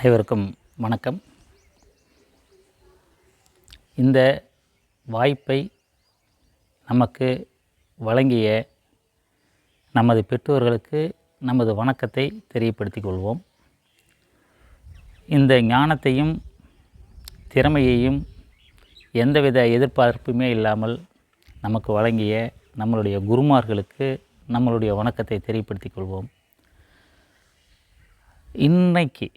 அனைவருக்கும் வணக்கம். இந்த வாய்ப்பை நமக்கு வழங்கிய நமது பெற்றோர்களுக்கு நமது வணக்கத்தை தெரியப்படுத்திக் கொள்வோம். இந்த ஞானத்தையும் திறமையையும் எந்தவித எதிர்பார்ப்புமே இல்லாமல் நமக்கு வழங்கிய நம்மளுடைய குருமார்களுக்கு நம்மளுடைய வணக்கத்தை தெரியப்படுத்திக் கொள்வோம். இன்றைக்கு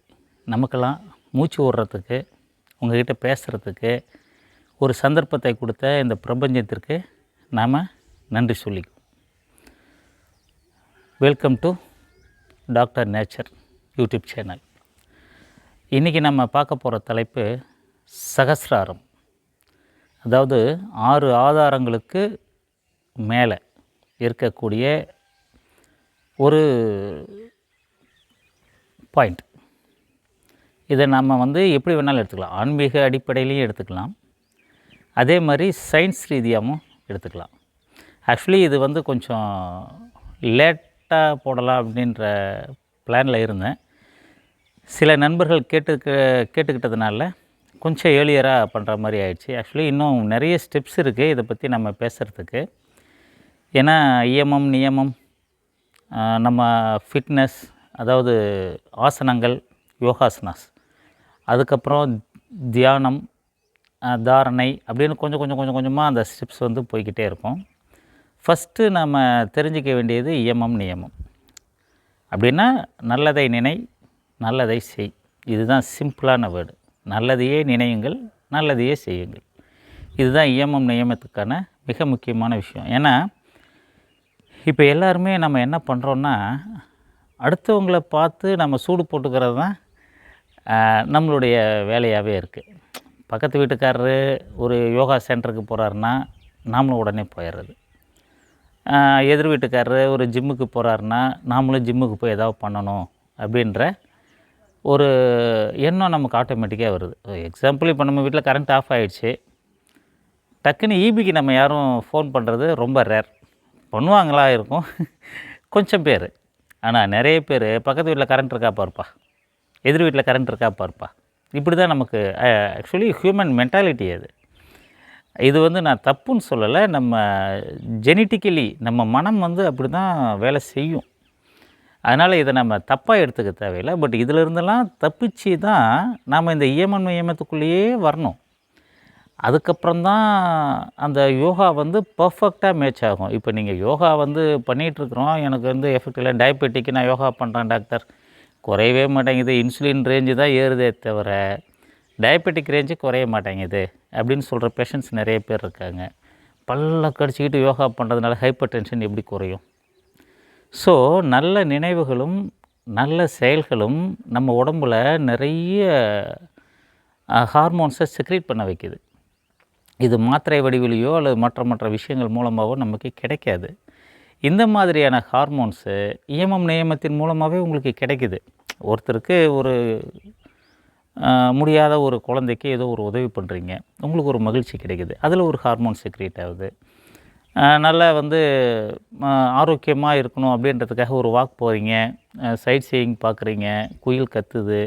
நமக்கெல்லாம் மூச்சு விடுறதுக்கு உங்ககிட்ட பேசுகிறதுக்கு ஒரு சந்தர்ப்பத்தை கொடுத்த இந்த பிரபஞ்சத்திற்கு நாம் நன்றி சொல்லிக்குவோம் welcome to doctor nature YouTube channel இன்றைக்கி நம்ம பார்க்க போகிற தலைப்பு சகசிராரம். அதாவது ஆறு ஆதாரங்களுக்கு மேலே இருக்கக்கூடிய ஒரு பாயிண்ட் இதை நம்ம வந்து எப்படி வேணாலும் எடுத்துக்கலாம். ஆன்மீக அடிப்படையிலையும் எடுத்துக்கலாம். அதே மாதிரி சயின்ஸ் ரீதியாகவும் எடுத்துக்கலாம். ஆக்சுவலி இது வந்து கொஞ்சம் லேட்டாக போடலாம் அப்படின்ற பிளானில் இருந்தேன். சில நண்பர்கள் கேட்டுக்க கேட்டுக்கிட்டதுனால கொஞ்சம் ஏர்லியராக பண்ணுற மாதிரி ஆயிடுச்சு. ஆக்சுவலி இன்னும் நிறைய ஸ்டெப்ஸ் இருக்குது இதை பற்றி நம்ம பேசுகிறதுக்கு ஏன்னா இயமம் நியமம் நம்ம ஃபிட்னஸ் அதாவது ஆசனங்கள் யோகாசனாஸ். அதுக்கப்புறம் தியானம் தாரணை அப்படின்னு கொஞ்சம் கொஞ்சம் கொஞ்சம் கொஞ்சமாக அந்த ஸ்டெப்ஸ் வந்து போய்க்கிட்டே இருக்கும். ஃபஸ்ட்டு நம்ம தெரிஞ்சிக்க வேண்டியது இயமம் நியமம். அப்படின்னா நல்லதை நினை நல்லதை செய். இதுதான் சிம்பிளான வேர்டு நல்லதையே நினையுங்கள் நல்லதையே செய்யுங்கள். இதுதான் இயமம் நியமத்துக்கான மிக முக்கியமான விஷயம். ஏன்னா இப்போ எல்லாருமே நம்ம என்ன பண்ணுறோன்னா அடுத்தவங்கள பார்த்து நம்ம சூடு போட்டுக்கிறது தான் நம்மளுடைய வேலையாகவே இருக்குது பக்கத்து வீட்டுக்காரரு ஒரு யோகா சென்டருக்கு போகிறாருன்னா நாமளும் உடனே போயிடுறது எதிர் வீட்டுக்காரரு ஒரு ஜிம்முக்கு போகிறாருன்னா நாமளும் ஜிம்முக்கு போய் ஏதாவது பண்ணணும் அப்படின்ற ஒரு எண்ணம் நமக்கு ஆட்டோமேட்டிக்காக வருது. எக்ஸாம்பிள் இப்போ நம்ம வீட்டில் கரண்ட் ஆஃப் ஆகிடுச்சு டக்குன்னு ஈபிக்கு நம்ம யாரும் ஃபோன் பண்ணுறது ரொம்ப ரேர். பண்ணுவாங்களா இருக்கும். கொஞ்சம் பேர். ஆனால் நிறைய பேர் பக்கத்து வீட்டில் கரண்ட் இருக்கா பாருப்பா. எதிர் வீட்டில் கரண்ட் இருக்கா பார்ப்பா. இப்படி தான் நமக்கு ஆக்சுவலி ஹியூமன் மென்டாலிட்டி அது. இது வந்து நான் தப்புன்னு சொல்லலை நம்ம ஜெனட்டிக்கலி நம்ம மனம் வந்து அப்படி தான் வேலை செய்யும். அதனால் இதை நம்ம தப்பாக எடுத்துக்க தேவையில்லை. பட் இதிலிருந்தெல்லாம் தப்பிச்சு தான் நாம் இந்த இயமன் இயமத்துக்குள்ளேயே வரணும். அதுக்கப்புறம் தான் அந்த யோகா வந்து பர்ஃபெக்டாக மேட்ச் ஆகும். இப்போ நீங்கள் யோகா வந்து பண்ணிகிட்ருக்குறோம் எனக்கு வந்து எஃபெக்ட் இல்லை. டயபெட்டிக்கு நான் யோகா பண்ணுறேன் டாக்டர் குறையவே மாட்டேங்குது. இன்சுலின் ரேஞ்சு தான் ஏறுதே தவிர டயபெட்டிக் ரேஞ்சு குறைய மாட்டேங்குது அப்படின்னு சொல்கிற பேஷண்ட்ஸ் நிறைய பேர் இருக்காங்க. பல்ல கடிச்சிக்கிட்டு யோகா பண்ணுறதுனால ஹைப்பர் டென்ஷன் எப்படி குறையும்? ஸோ நல்ல நினைவுகளும் நல்ல செயல்களும் நம்ம உடம்புல நிறைய ஹார்மோன்ஸை செக்ரேட் பண்ண வைக்குது. இது மாத்திரை வடிவிலையோ அல்லது மற்ற மற்ற விஷயங்கள் மூலமாகவோ நமக்கு கிடைக்காது. இந்த மாதிரியான ஹார்மோன்ஸு இயமம் நியமத்தின் மூலமாகவே உங்களுக்கு கிடைக்குது. ஒருத்தருக்கு ஒரு முடியாத ஒரு குழந்தைக்கு ஏதோ ஒரு உதவி பண்ணுறீங்க உங்களுக்கு ஒரு மகிழ்ச்சி கிடைக்குது. அதில் ஒரு ஹார்மோன் க்ரியேட் ஆகுது. நல்லா வந்து ஆரோக்கியமாக இருக்கணும் அப்படின்றதுக்காக ஒரு வாக் போகிறீங்க சைட் சீயிங் பார்க்குறீங்க குயில் கத்துது.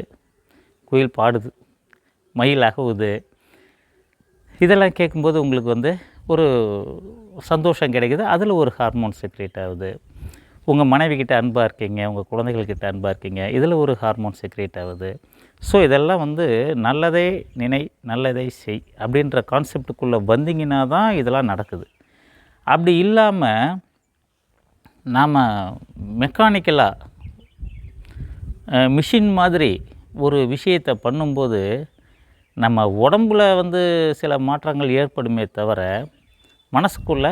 குயில் பாடுது. மயில் அகவுது இதெல்லாம் கேட்கும்போது உங்களுக்கு வந்து ஒரு சந்தோஷம் கிடைக்குது. அதில் ஒரு ஹார்மோன் செக்ரேட் ஆகுது. உங்கள் மனைவிக்கிட்ட அன்பாக இருக்கீங்க உங்கள் குழந்தைகள்கிட்ட அன்பாக இருக்கீங்க இதில் ஒரு ஹார்மோன் செக்ரேட் ஆகுது. ஸோ இதெல்லாம் வந்து நல்லதே நினை நல்லதை செய் அப்படின்ற கான்செப்டுக்குள்ளே வந்தீங்கன்னா தான் இதெல்லாம் நடக்குது. அப்படி இல்லாமல் நாம் மெக்கானிக்கலாக மிஷின் மாதிரி ஒரு விஷயத்தை பண்ணும்போது நம்ம உடம்புல வந்து சில மாற்றங்கள் ஏற்படுமே தவிர மனசுக்குள்ள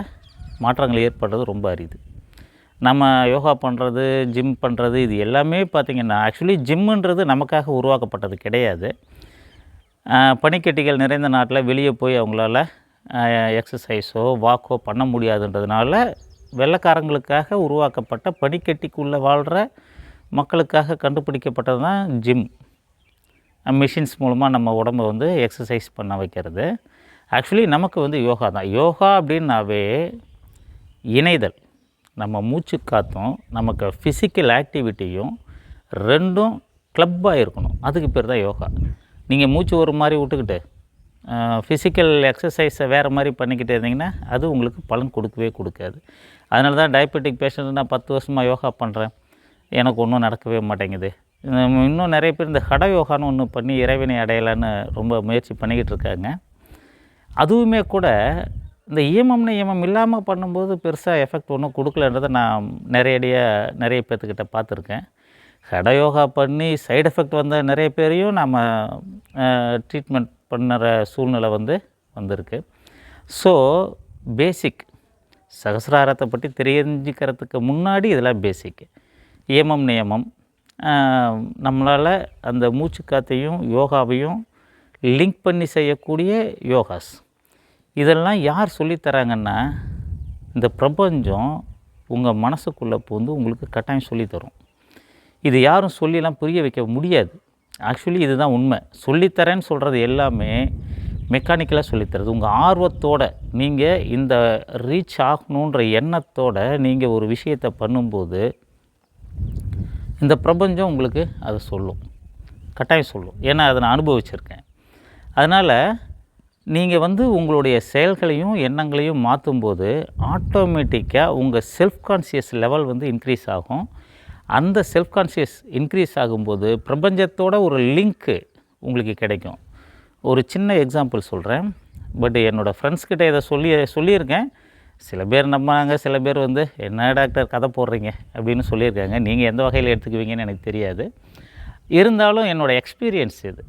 மாற்றங்கள் ஏற்படுறது ரொம்ப அரிது. நம்ம யோகா பண்ணுறது ஜிம் பண்ணுறது இது எல்லாமே பார்த்திங்கன்னா ஆக்சுவலி ஜிம்முன்றது நமக்காக உருவாக்கப்பட்டது கிடையாது. பனிக்கட்டிகள் நிறைந்த நாட்டில் வெளியே போய் அவங்களால எக்ஸசைஸோ வாக்கோ பண்ண முடியாதுன்றதுனால வெள்ளைக்காரங்களுக்காக உருவாக்கப்பட்ட பனிக்கட்டிக்குள்ளே வாழ்கிற மக்களுக்காக கண்டுபிடிக்கப்பட்டது தான் ஜிம் மிஷின்ஸ் மூலமாக நம்ம உடம்பை வந்து எக்ஸசைஸ் பண்ண வைக்கிறது. ஆக்சுவலி நமக்கு வந்து யோகா தான். யோகா அப்படின்னாவே இணைதல். நம்ம மூச்சு காத்தும் நமக்கு ஃபிசிக்கல் ஆக்டிவிட்டியும் ரெண்டும் க்ளப்பாக இருக்கணும். அதுக்கு பேர் தான் யோகா. நீங்கள் மூச்சு ஒரு மாதிரி விட்டுக்கிட்டு ஃபிசிக்கல் எக்ஸசைஸை வேறு மாதிரி பண்ணிக்கிட்டு இருந்தீங்கன்னா அது உங்களுக்கு பலன் கொடுக்கவே கொடுக்காது. அதனால தான் டயபெட்டிக் பேஷண்ட் நான் பத்து வருஷமாக யோகா பண்ணுறேன் எனக்கு ஒன்றும் நடக்கவே மாட்டேங்குது. இன்னும் நிறைய பேர் இந்த ஹட யோகான்னு ஒன்று பண்ணி இறைவனை அடையலான்னு ரொம்ப முயற்சி பண்ணிக்கிட்டு இருக்காங்க. அதுவுமே கூட இந்த ஈமம்னு ஈமம் இல்லாமல் பண்ணும்போது பெருசாக எஃபெக்ட் ஒன்றும் கொடுக்கலன்றதை நான் நிறையடியாக நிறைய பேர்த்துக்கிட்ட பார்த்துருக்கேன். ஹடயோகா பண்ணி சைடு எஃபெக்ட் வந்த நிறைய பேரையும் நம்ம ட்ரீட்மெண்ட் பண்ணுற சூழ்நிலை வந்து வந்திருக்கு. ஸோ பேசிக் சகசிராரத்தை பற்றி தெரிஞ்சுக்கிறதுக்கு முன்னாடி இதெல்லாம் பேசிக். இயமம் நியமம் நம்மளால் அந்த மூச்சு காத்தையும் யோகாவையும் லிங்க் பண்ணி செய்யக்கூடிய யோகாஸ். இதெல்லாம் யார் சொல்லித் தராங்கன்னா இந்த பிரபஞ்சம் உங்கள் மனசுக்குள்ளே பூந்து உங்களுக்கு கட்டாயம் சொல்லித்தரும் இது யாரும் சொல்லிலாம் புரிய வைக்க முடியாது. ஆக்சுவலி இதுதான் உண்மை. சொல்லித்தரேன்னு சொல்கிறது எல்லாமே மெக்கானிக்கலாக சொல்லித்தரது உங்கள் ஆர்வத்தோட நீங்கள் இந்த ரீச் ஆகணுன்ற எண்ணத்தோடு நீங்கள் ஒரு விஷயத்தை பண்ணும்போது இந்த பிரபஞ்சம் உங்களுக்கு அதை சொல்லும். கட்டாயம் சொல்லும். ஏன்னா அதை நான் அனுபவிச்சிருக்கேன். அதனால் நீங்கள் வந்து உங்களுடைய செயல்களையும் எண்ணங்களையும் மாற்றும்போது ஆட்டோமேட்டிக்காக உங்கள் செல்ஃப் கான்சியஸ் லெவல் வந்து இன்க்ரீஸ் ஆகும். அந்த செல்ஃப் கான்சியஸ் இன்க்ரீஸ் ஆகும்போது பிரபஞ்சத்தோட ஒரு லிங்க்கு உங்களுக்கு கிடைக்கும். ஒரு சின்ன எக்ஸாம்பிள் சொல்கிறேன் பட் என்னோடய ஃப்ரெண்ட்ஸ்கிட்ட இதை சொல்லி சொல்லியிருக்கேன். சில பேர் நம்பினாங்க சில பேர் வந்து என்ன டாக்டர் கதை போடுறீங்க? அப்படின்னு சொல்லியிருக்காங்க. நீங்கள் எந்த வகையில் எடுத்துக்குவீங்கன்னு எனக்கு தெரியாது. இருந்தாலும் என்னோடய எக்ஸ்பீரியன்ஸ் இது.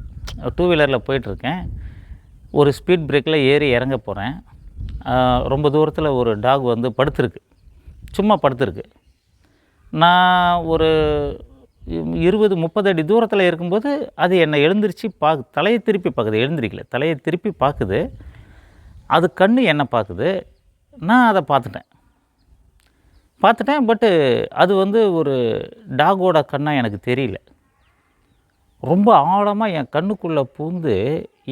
டூ வீலரில் போயிட்டுருக்கேன் ஒரு ஸ்பீட் பிரேக்கில் ஏறி இறங்க போகிறேன் ரொம்ப தூரத்தில் ஒரு டாக் வந்து படுத்துருக்கு. சும்மா படுத்துருக்கு. நான் ஒரு இருபது முப்பது அடி தூரத்தில் இருக்கும்போது அது என்னை எழுந்திரிச்சு பா தலையை திருப்பி பார்க்குது எழுந்திரிக்கல. தலையை திருப்பி பார்க்குது அது கண்ணு என்னை பார்க்குது நான் அதை பார்த்துட்டேன். பார்த்துட்டேன் பட்டு அது வந்து ஒரு டாகோட கண்ணாக எனக்கு தெரியல. ரொம்ப ஆழமாக என் கண்ணுக்குள்ளே பூந்து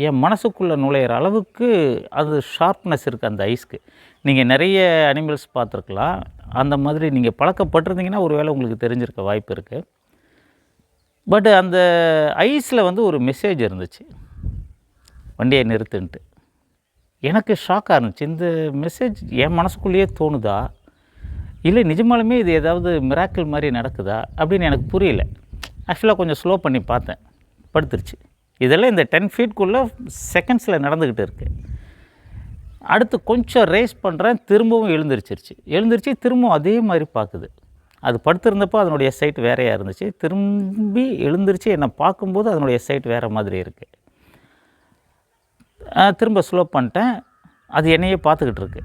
என் மனசுக்குள்ளே நுழையிற அளவுக்கு அது ஷார்ப்னஸ் இருக்குது அந்த ஐஸ்க்கு நீங்கள் நிறைய அனிமல்ஸ் பார்த்துருக்கலாம். அந்த மாதிரி நீங்கள் பழக்கப்பட்டிருந்தீங்கன்னா ஒருவேளை உங்களுக்கு தெரிஞ்சிருக்க வாய்ப்பு இருக்குது பட் அந்த ஐஸில் வந்து ஒரு மெசேஜ் இருந்துச்சு. வண்டியை நிறுத்துன்ட்டு. எனக்கு ஷாக்காக இருந்துச்சு. இந்த மெசேஜ் என் மனசுக்குள்ளேயே தோணுதா? இல்லை நிஜமாலுமே இது ஏதாவது மிராக்கிள் மாதிரி நடக்குதா? அப்படின்னு எனக்கு புரியல. ஆக்சுவலாக கொஞ்சம் ஸ்லோ பண்ணி பார்த்தேன். படுத்துருச்சு. இதெல்லாம் இந்த டென் ஃபீட்குள்ளே செகண்ட்ஸில் நடந்துக்கிட்டு இருக்குது அடுத்து கொஞ்சம் ரேஸ் பண்ணுறேன் திரும்பவும் எழுந்திரிச்சிருச்சு. எழுந்திரிச்சு திரும்பவும் அதே மாதிரி பார்க்குது. அது படுத்திருந்தப்போ அதனுடைய சைட் வேறையாக இருந்துச்சு. திரும்பி எழுந்திரிச்சு என்னை பார்க்கும்போது அதனுடைய சைட் வேறு மாதிரி இருக்குது திரும்ப ஸ்லோ பண்ணிட்டேன். அது என்னையே பார்த்துக்கிட்டு இருக்கு.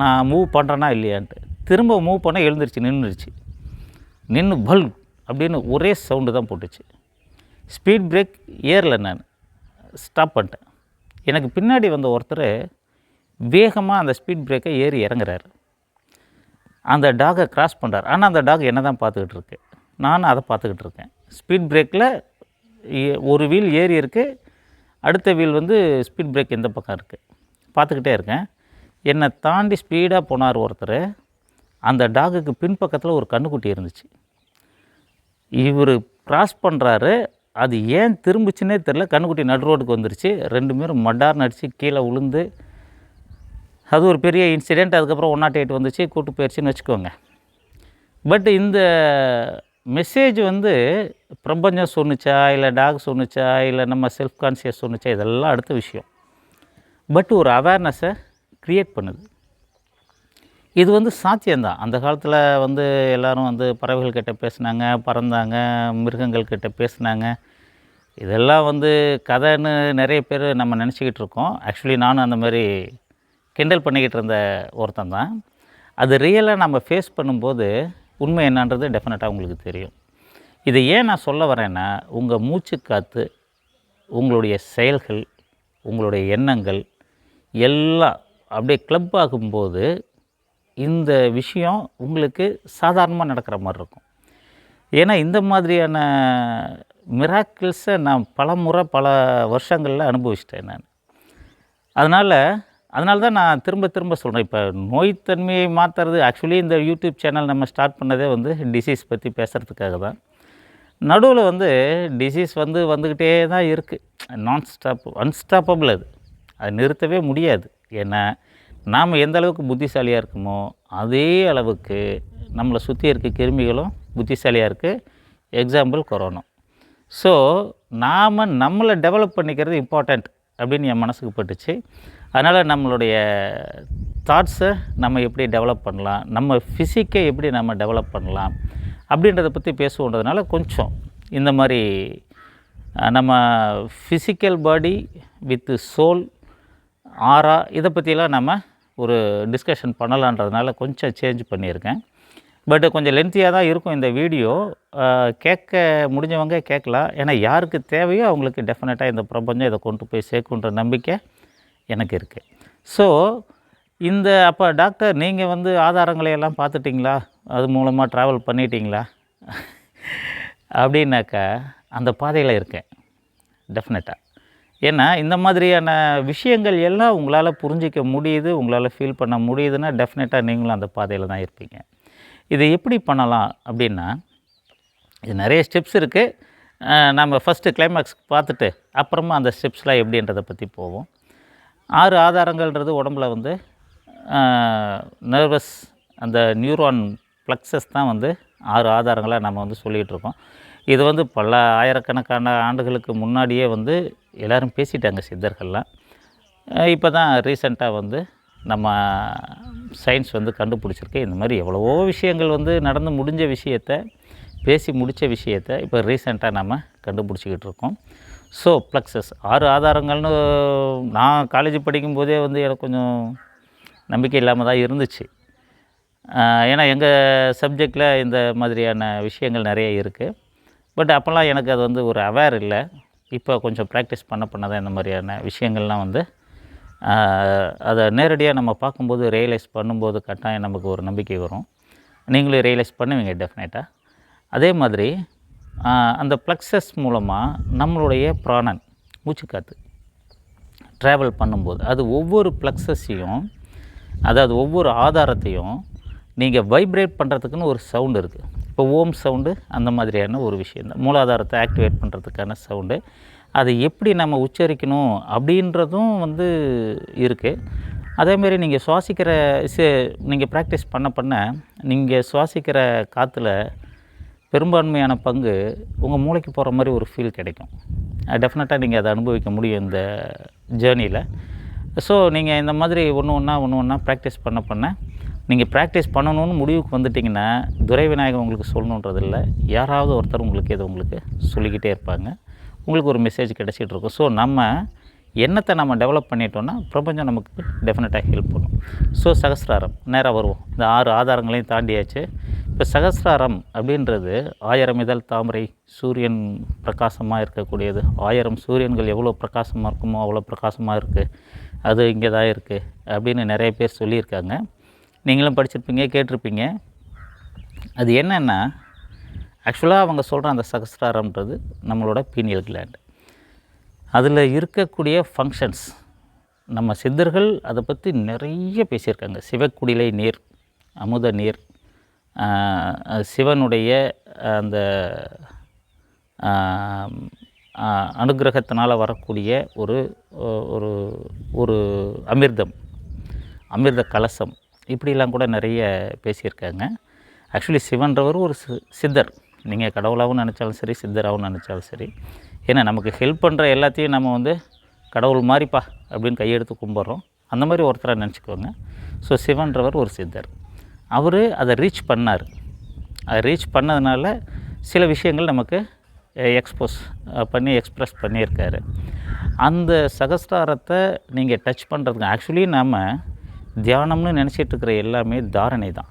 நான் மூவ் பண்ணுறேனா இல்லையான்ட்டு. திரும்ப மூவ் பண்ண எழுந்திருச்சு நின்றுச்சு நின்று பல் அப்படின்னு ஒரே சவுண்டு தான் போட்டுச்சு. ஸ்பீட் பிரேக் ஏறல நான். ஸ்டாப் பண்ணிட்டேன். எனக்கு பின்னாடி வந்த ஒருத்தர் வேகமாக அந்த ஸ்பீட் பிரேக்கை ஏறி இறங்குறாரு. அந்த டாகை கிராஸ் பண்ணுறார் ஆனால் அந்த டாக் என்ன தான் பார்த்துக்கிட்டு இருக்கு? நானும் அதை பார்த்துக்கிட்டு இருக்கேன். ஸ்பீட் பிரேக்கில் ஒரு வீல் ஏறி இருக்குது அடுத்த வீல் வந்து ஸ்பீட் பிரேக் எந்த பக்கம் இருக்குது பார்த்துக்கிட்டே இருக்கேன். என்னை தாண்டி ஸ்பீடாக போனார் ஒருத்தர். அந்த டாகுக்கு பின்பக்கத்தில் ஒரு கண்ணுக்குட்டி இருந்துச்சு. இவர் க்ராஸ் பண்ணுறாரு அது ஏன் திரும்பிச்சுன்னே தெரில கண்ணுக்குட்டி நடு ரோடுக்கு வந்துருச்சு. ரெண்டு பேரும் மட்டார்னு அடித்து கீழே விழுந்து அது ஒரு பெரிய இன்சிடெண்ட் அதுக்கப்புறம் ஒன் நாட் எயிட் வந்துச்சு. கூட்டு போயிடுச்சுன்னு வச்சுக்கோங்க. பட் இந்த மெசேஜ் வந்து பிரபஞ்சம் சொன்னுச்சா இல்லை டாக் சொன்னுச்சா இல்லை நம்ம செல்ஃப் கான்சியஸ் சொன்னுச்சா இதெல்லாம் அடுத்த விஷயம். பட் ஒரு அவேர்னஸை க்ரியேட் பண்ணுது. இது வந்து சாத்தியம்தான். அந்த காலத்தில் வந்து எல்லாரும் வந்து பறவைகள் கிட்டே பேசுனாங்க பறந்தாங்க மிருகங்கள் கிட்ட பேசுனாங்க. இதெல்லாம் வந்து கதைன்னு நிறைய பேர் நம்ம நினச்சிக்கிட்டு இருக்கோம். ஆக்சுவலி நானும் அந்த மாதிரி கிண்டல் பண்ணிக்கிட்டு இருந்த ஒருத்தன் தான். அது ரியலாக நம்ம ஃபேஸ் பண்ணும்போது உண்மை என்னன்றது டெஃபினட்டாக உங்களுக்கு தெரியும். இதை ஏன் நான் சொல்ல வரேன்னா உங்கள் மூச்சு காற்று உங்களுடைய செயல்கள் உங்களுடைய எண்ணங்கள் எல்லாம் அப்படியே கிளப் ஆகும்போது இந்த விஷயம் உங்களுக்கு சாதாரணமாக நடக்கிற மாதிரி இருக்கும். ஏன்னா இந்த மாதிரியான மிராக்கிள்ஸை நான் பல முறை பல வருஷங்களில் அனுபவிச்சிட்டேன் நான். அதனால் அதனால தான் நான் திரும்ப திரும்ப சொல்கிறேன் இப்போ நோய்த்தன்மையை மாற்றுறது ஆக்சுவலி இந்த யூடியூப் சேனல் நம்ம ஸ்டார்ட் பண்ணதே வந்து டிசீஸ் பற்றி பேசுகிறதுக்காக தான். நடுவில் வந்து டிசீஸ் வந்து வந்துக்கிட்டே தான் இருக்குது நான் ஸ்டாப் அன்ஸ்டாப்பபிள் அது. அது நிறுத்தவே முடியாது. ஏன்னா நாம் எந்த அளவுக்கு புத்திசாலியாக இருக்குமோ அதே அளவுக்கு நம்மளை சுற்றி இருக்க கிருமிகளும் புத்திசாலியாக இருக்குது எக்ஸாம்பிள் கொரோனா ஸோ நாம் நம்மளை டெவலப் பண்ணிக்கிறது இம்பார்ட்டண்ட் அப்படின்னு என் மனசுக்கு பட்டுச்சு. அதனால் நம்மளுடைய தாட்ஸை நம்ம எப்படி டெவலப் பண்ணலாம்? நம்ம ஃபிசிக்கை எப்படி நம்ம டெவலப் பண்ணலாம்? அப்படின்றத பற்றி பேசுவோன்றதுனால கொஞ்சம் இந்த மாதிரி நம்ம physical body with soul aura இதை பற்றிலாம் நம்ம ஒரு டிஸ்கஷன் பண்ணலான்றதுனால கொஞ்சம் சேஞ்ச் பண்ணியிருக்கேன். பட் கொஞ்சம் லென்த்தியாக தான் இருக்கும் இந்த வீடியோ கேட்க முடிஞ்சவங்க கேட்கலாம். ஏன்னா யாருக்கு தேவையோ அவங்களுக்கு டெஃபினட்டாக இந்த பிரபஞ்சம் இதை கொண்டு போய் சேர்க்குன்ற நம்பிக்கை எனக்கு இருக்குது ஸோ இந்த அப்போ டாக்டர் நீங்கள் வந்து ஆதாரங்களை எல்லாம் பார்த்துட்டிங்களா? அது மூலமாக ட்ராவல் பண்ணிட்டீங்களா? அப்படின்னாக்கா அந்த பாதையில் இருக்கேன். டெஃபினட்டாக ஏன்னா இந்த மாதிரியான விஷயங்கள் எல்லாம் உங்களால் புரிஞ்சிக்க முடியுது உங்களால் ஃபீல் பண்ண முடியுதுன்னா டெஃபினட்டாக நீங்களும் அந்த பாதையில் தான் இருப்பீங்க. இதை எப்படி பண்ணலாம் அப்படின்னா இது நிறைய ஸ்டெப்ஸ் இருக்குது நம்ம ஃபஸ்ட்டு கிளைமேக்ஸ் பார்த்துட்டு அப்புறமா அந்த ஸ்டெப்ஸ்லாம் எப்படின்றத பற்றி போவோம். ஆறு ஆதாரங்கள்ன்றது உடம்புல வந்து நர்வஸ் அந்த நியூரான் ப்ளக்ஸஸ் தான் வந்து ஆறு ஆதாரங்களாக நம்ம வந்து சொல்லிகிட்ருக்கோம் இது வந்து பல ஆயிரக்கணக்கான ஆண்டுகளுக்கு முன்னாடியே வந்து எல்லாரும் பேசிட்டாங்க சித்தர்கள்லாம். இப்போ தான் ரீசெண்டாக வந்து நம்ம சயின்ஸ் வந்து கண்டுபிடிச்சிருக்கு. இந்த மாதிரி எவ்வளவோ விஷயங்கள் வந்து நடந்து முடிஞ்ச விஷயத்த பேசி முடித்த விஷயத்த இப்போ ரீசெண்டாக நம்ம கண்டுபிடிச்சிக்கிட்டு இருக்கோம். ஸோ ப்ளக்ஸஸ் ஆறு ஆதாரங்கள்னு நான் காலேஜ் படிக்கும்போதே வந்து எனக்கு கொஞ்சம் நம்பிக்கை இல்லாமல் தான் இருந்துச்சு. ஏன்னா எங்கள் சப்ஜெக்டில் இந்த மாதிரியான விஷயங்கள் நிறைய இருக்குது பட் அப்போல்லாம் எனக்கு அது வந்து ஒரு அவேர் இல்லை. இப்போ கொஞ்சம் ப்ராக்டிஸ் பண்ண பண்ண தான் இந்த மாதிரியான விஷயங்கள்லாம் வந்து அதை நேரடியாக நம்ம பார்க்கும்போது ரியலைஸ் பண்ணும்போது கட்டாயம் நமக்கு ஒரு நம்பிக்கை வரும். நீங்களும் ரியலைஸ் பண்ணுவீங்க டெஃபினட்டாக அதே மாதிரி அந்த ப்ளக்ஸஸ் மூலமாக நம்மளுடைய பிராணன் மூச்சுக்காற்று ட்ராவல் பண்ணும்போது அது ஒவ்வொரு ப்ளக்ஸஸையும் அதாவது ஒவ்வொரு ஆதாரத்தையும் நீங்கள் வைப்ரேட் பண்ணுறதுக்குன்னு ஒரு சவுண்டு இருக்குது இப்போ ஓம் சவுண்டு அந்த மாதிரியான ஒரு விஷயம் தான். மூலாதாரத்தை ஆக்டிவேட் பண்ணுறதுக்கான சவுண்டு. அதை எப்படி நம்ம உச்சரிக்கணும் அப்படின்றதும் வந்து இருக்குது அதேமாரி நீங்கள் சுவாசிக்கிற நீங்கள் ப்ராக்டிஸ் பண்ண பண்ண நீங்கள் சுவாசிக்கிற காற்றுல பெரும்பான்மையான பங்கு உங்கள் மூளைக்கு போகிற மாதிரி ஒரு ஃபீல் கிடைக்கும். டெஃபினட்டாக நீங்கள் அதை அனுபவிக்க முடியும் இந்த ஜேர்னியில் ஸோ நீங்கள் இந்த மாதிரி ஒன்று ஒன்றா ஒன்று ஒன்றா ப்ராக்டிஸ் பண்ண பண்ண நீங்கள் ப்ராக்டிஸ் பண்ணணும்னு முடிவுக்கு வந்துட்டிங்கன்னா துரை விநாயகம் உங்களுக்கு சொல்லணுன்றது இல்லை யாராவது ஒருத்தர் உங்களுக்கு இது உங்களுக்கு சொல்லிக்கிட்டே இருப்பாங்க. உங்களுக்கு ஒரு மெசேஜ் கிடச்சிட்டு இருக்கும். ஸோ நம்ம எண்ணத்தை நம்ம டெவலப் பண்ணிட்டோன்னா பிரபஞ்சம் நமக்கு டெஃபினட்டாக ஹெல்ப் பண்ணும். ஸோ சகசிராரம். நேராக வருவோம். இந்த ஆறு ஆதாரங்களையும் தாண்டியாச்சு. இப்போ சகசிராரம் அப்படின்றது ஆயிரம் இதழ் தாமரை சூரியன் பிரகாசமாக இருக்கக்கூடியது. ஆயிரம் சூரியன்கள் எவ்வளோ பிரகாசமாக இருக்குமோ அவ்வளோ பிரகாசமாக இருக்குது அது இங்கே தான் இருக்குது அப்படின்னு நிறைய பேர் சொல்லியிருக்காங்க. நீங்களும் படிச்சிருப்பீங்க கேட்டிருப்பீங்க. அது என்னென்னா ஆக்சுவலாக அவங்க சொல்கிற அந்த சகஸ்ராரம்ன்றது நம்மளோட பீனியல் கிளாண்ட் அதில் இருக்கக்கூடிய ஃபங்க்ஷன்ஸ் நம்ம சித்தர்கள் அதை பற்றி நிறைய பேசியிருக்காங்க. சிவக்குடிலை நீர் அமுத நீர் சிவனுடைய அந்த அனுகிரகத்தினால் அனுக்கிரகத்தினால் வரக்கூடிய ஒரு ஒரு ஒரு அமிர்தம் அமிர்த கலசம் இப்படிலாம் கூட நிறைய பேசியிருக்காங்க. ஆக்சுவலி சிவன்றவர் ஒரு சி- சித்தர். நீங்கள் கடவுளாகவும் நினச்சாலும் சரி சித்தராகவும் நினச்சாலும் சரி. ஏன்னா நமக்கு ஹெல்ப் பண்ணுற எல்லாத்தையும் நம்ம வந்து கடவுள் மாதிரிப்பா அப்படின்னு கையெடுத்து கும்பிட்றோம். அந்த மாதிரி ஒருத்தராக நினச்சிக்கோங்க. ஸோ சிவன்றவர் ஒரு சித்தர். அவர் அதை ரீச் பண்ணார். அதை ரீச் பண்ணதுனால சில விஷயங்கள் நமக்கு எக்ஸ்போஸ் பண்ணி எக்ஸ்ப்ரெஸ் பண்ணியிருக்காரு. அந்த சகஸ்தாரத்தை நீங்கள் டச் பண்ணுறதுக்கு ஆக்சுவலி நாம் தியானம்னு நினச்சிட்டு இருக்கிற எல்லாமே தாரணை தான்.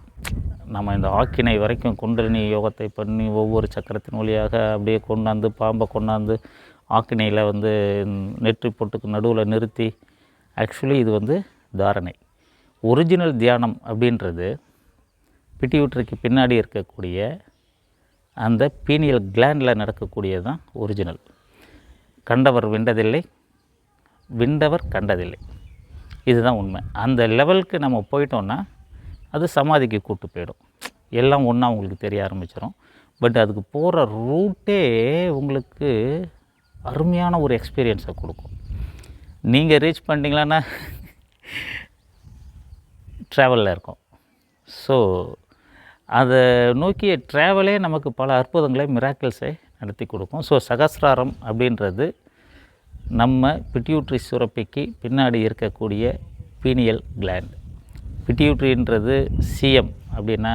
நம்ம இந்த ஆக்கினை வரைக்கும் குண்டலினி யோகத்தை பண்ணி ஒவ்வொரு சக்கரத்தின் வழியாக அப்படியே கொண்டாந்து பாம்பை கொண்டாந்து ஆக்கினையில் வந்து நெற்றி பொட்டுக்கு நடுவில் நிறுத்தி ஆக்சுவலி இது வந்து தாரணை. ஒரிஜினல் தியானம் அப்படின்றது பிட்டியூட்டருக்கு பின்னாடி இருக்கக்கூடிய அந்த பீனியல் கிளாண்டில் நடக்கக்கூடியது தான் ஒரிஜினல் கண்டவர் விண்டதில்லை விண்டவர் கண்டதில்லை. இதுதான் உண்மை. அந்த லெவலுக்கு நம்ம போயிட்டோன்னா அது சமாதிக்கு கூட்டு போயிடும். எல்லாம் ஒன்றா உங்களுக்கு தெரிய ஆரம்பிச்சிடும் பட் அதுக்கு போகிற ரூட்டே உங்களுக்கு அருமையான ஒரு எக்ஸ்பீரியன்ஸை கொடுக்கும். நீங்கள் ரீச் பண்ணிட்டீங்களான்னா ட்ராவலில் இருக்கும். ஸோ அதை நோக்கிய ட்ராவலே நமக்கு பல அற்புதங்களை மிராக்கிள்ஸை நடத்தி கொடுக்கும். ஸோ சகசிராரம் அப்படின்றது நம்ம பிட்யூட்ரி சுரப்பிக்கு பின்னாடி இருக்கக்கூடிய பீனியல் கிளாண்ட் பிட்யூட்ரின்றது சிஎம் அப்படின்னா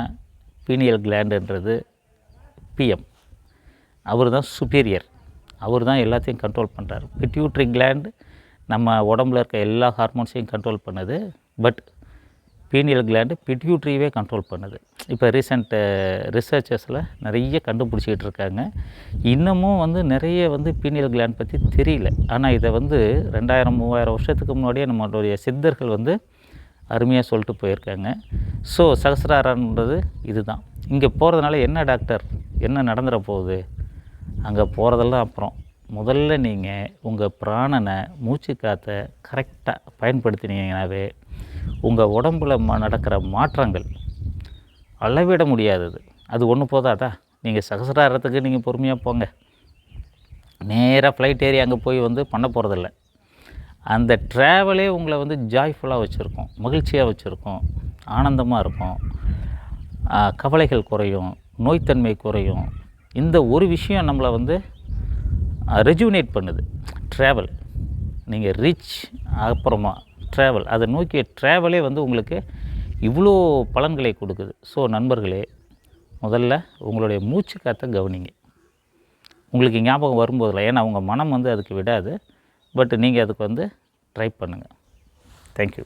பீனியல் கிளாண்டுன்றது பிஎம் அவர் தான் சுப்பீரியர் அவர் தான் எல்லாத்தையும் கண்ட்ரோல் பண்ணுறாரு பிட்யூட்ரி கிளாண்ட் நம்ம உடம்புல இருக்க எல்லா ஹார்மோன்ஸையும் கண்ட்ரோல் பண்ணுது. பட் பீனியல் கிளாண்டு பிட்யூட்ரியவே கண்ட்ரோல் பண்ணுது. இப்போ ரீசெண்ட் ரிசர்ச்சர்ஸில் நிறைய கண்டுபிடிச்சிக்கிட்டு இருக்காங்க. இன்னமும் வந்து நிறைய வந்து பீனியல் கிளாண்ட் பற்றி தெரியல. ஆனால் இதை வந்து ரெண்டாயிரம் மூவாயிரம் வருஷத்துக்கு முன்னாடியே நம்மளுடைய சித்தர்கள் வந்து அருமையாக சொல்லிட்டு போயிருக்காங்க. ஸோ சகசிராரன்றது இதுதான். இங்கே போகிறதுனால என்ன டாக்டர்? என்ன நடந்துட போகுது? அங்கே போகிறதெல்லாம் அப்புறம். முதல்ல நீங்கள் உங்கள் பிராணனை மூச்சு காற்றை கரெக்டாக பயன்படுத்தினீங்கனாவே உங்கள் உடம்புல ம நடக்கிற மாற்றங்கள் அளவிட முடியாதது. அது ஒன்று போதாதா? நீங்கள் சகசிராரத்துக்கு நீங்கள் பொறுமையாக போங்க. நேராக ஃப்ளைட் ஏறி அங்கே போய் வந்து பண்ண போகிறதில்ல அந்த ட்ராவலே உங்களை வந்து ஜாய்ஃபுல்லாக வச்சுருக்கோம் மகிழ்ச்சியாக வச்சுருக்கோம் ஆனந்தமாக இருக்கும். கவலைகள் குறையும் நோய்த்தன்மை குறையும். இந்த ஒரு விஷயம் நம்மளை வந்து ரெஜுவினேட் பண்ணுது. ட்ராவல் நீங்கள் ரிச் அப்புறமா ட்ராவல் அதை நோக்கிய ட்ராவலே வந்து உங்களுக்கு இவ்வளோ பலன்களை கொடுக்குது. ஸோ நண்பர்களே முதல்ல உங்களுடைய மூச்சு காற்றை கவனிங்க. உங்களுக்கு ஞாபகம் வரும்போதில் ஏன்னா உங்கள் மனம் வந்து அதுக்கு விடாது. பட் நீங்கள் அதுக்கு வந்து ட்ரை பண்ணுங்கள் தேங்க்யூ